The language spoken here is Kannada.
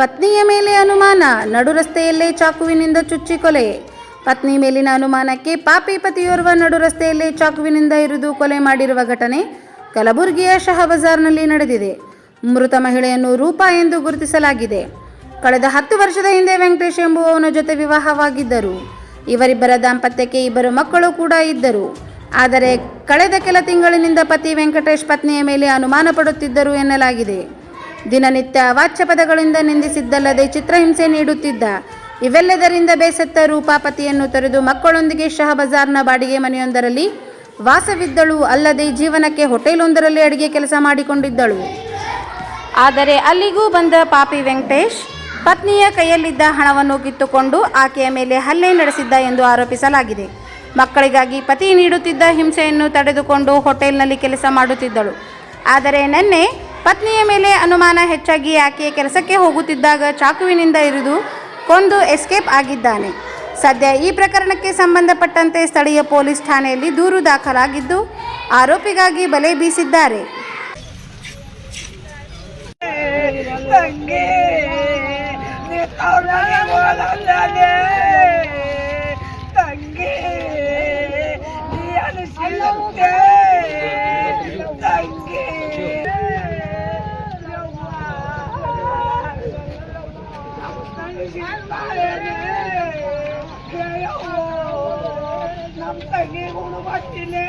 ಪತ್ನಿಯ ಮೇಲೆ ಅನುಮಾನ. ನಡು ರಸ್ತೆಯಲ್ಲೇ ಚಾಕುವಿನಿಂದ ಚುಚ್ಚಿ ಕೊಲೆ. ಪತ್ನಿ ಮೇಲಿನ ಅನುಮಾನಕ್ಕೆ ಪಾಪಿ ಪತಿಯೋರ್ವ ನಡು ರಸ್ತೆಯಲ್ಲೇ ಚಾಕುವಿನಿಂದ ಇರಿದು ಕೊಲೆ ಮಾಡಿರುವ ಘಟನೆ ಕಲಬುರಗಿಯ ಶಹಬಜಾರ್ನಲ್ಲಿ ನಡೆದಿದೆ. ಮೃತ ಮಹಿಳೆಯನ್ನು ರೂಪಾ ಎಂದು ಗುರುತಿಸಲಾಗಿದೆ. ಕಳೆದ ಹತ್ತು ವರ್ಷದ ಹಿಂದೆ ವೆಂಕಟೇಶ್ ಎಂಬುವವನ ಜೊತೆ ವಿವಾಹವಾಗಿದ್ದರು. ಇವರಿಬ್ಬರ ದಾಂಪತ್ಯಕ್ಕೆ ಇಬ್ಬರು ಮಕ್ಕಳು ಕೂಡ ಇದ್ದರು. ಆದರೆ ಕಳೆದ ಕೆಲ ತಿಂಗಳಿನಿಂದ ಪತಿ ವೆಂಕಟೇಶ್ ಪತ್ನಿಯ ಮೇಲೆ ಅನುಮಾನ ಪಡುತ್ತಿದ್ದರು ಎನ್ನಲಾಗಿದೆ. ದಿನನಿತ್ಯ ಅವಾಚ್ಯ ಪದಗಳಿಂದ ನಿಂದಿಸಿದ್ದಲ್ಲದೆ ಚಿತ್ರಹಿಂಸೆ ನೀಡುತ್ತಿದ್ದ. ಇವೆಲ್ಲದರಿಂದ ಬೇಸತ್ತ ರೂಪಾಪತಿಯನ್ನು ತೊರೆದು ಮಕ್ಕಳೊಂದಿಗೆ ಶಹಬಜಾರ್ನ ಬಾಡಿಗೆ ಮನೆಯೊಂದರಲ್ಲಿ ವಾಸವಿದ್ದಳು ಅಲ್ಲದೆ ಜೀವನಕ್ಕೆ ಹೋಟೆಲೊಂದರಲ್ಲಿ ಅಡಿಗೆ ಕೆಲಸ ಮಾಡಿಕೊಂಡಿದ್ದಳು. ಆದರೆ ಅಲ್ಲಿಗೂ ಬಂದ ಪಾಪಿ ವೆಂಕಟೇಶ್ ಪತ್ನಿಯ ಕೈಯಲ್ಲಿದ್ದ ಹಣವನ್ನು ಕಿತ್ತುಕೊಂಡು ಆಕೆಯ ಮೇಲೆ ಹಲ್ಲೆ ನಡೆಸಿದ್ದ ಎಂದು ಆರೋಪಿಸಲಾಗಿದೆ. ಮಕ್ಕಳಿಗಾಗಿ ಪತಿ ನೀಡುತ್ತಿದ್ದ ಹಿಂಸೆಯನ್ನು ತಡೆದುಕೊಂಡು ಹೋಟೆಲ್ನಲ್ಲಿ ಕೆಲಸ ಮಾಡುತ್ತಿದ್ದಳು. ಆದರೆ ನಿನ್ನೆ ಪತ್ನಿಯ ಮೇಲೆ ಅನುಮಾನ ಹೆಚ್ಚಾಗಿ ಆಕೆ ಕೆಲಸಕ್ಕೆ ಹೋಗುತ್ತಿದ್ದಾಗ ಚಾಕುವಿನಿಂದ ಇರಿದು ಕೊಂದು ಎಸ್ಕೇಪ್ ಆಗಿದ್ದಾನೆ. ಸದ್ಯ ಈ ಪ್ರಕರಣಕ್ಕೆ ಸಂಬಂಧಪಟ್ಟಂತೆ ಸ್ಥಳೀಯ ಪೊಲೀಸ್ ಠಾಣೆಯಲ್ಲಿ ದೂರು ದಾಖಲಾಗಿದ್ದು, ಆರೋಪಿಗಾಗಿ ಬಲೆ ಬೀಸಿದ್ದಾರೆ. ನಮ್ಮ ತಂಗಿ ಹುಡುಗ ಬರ್ತೀನಿ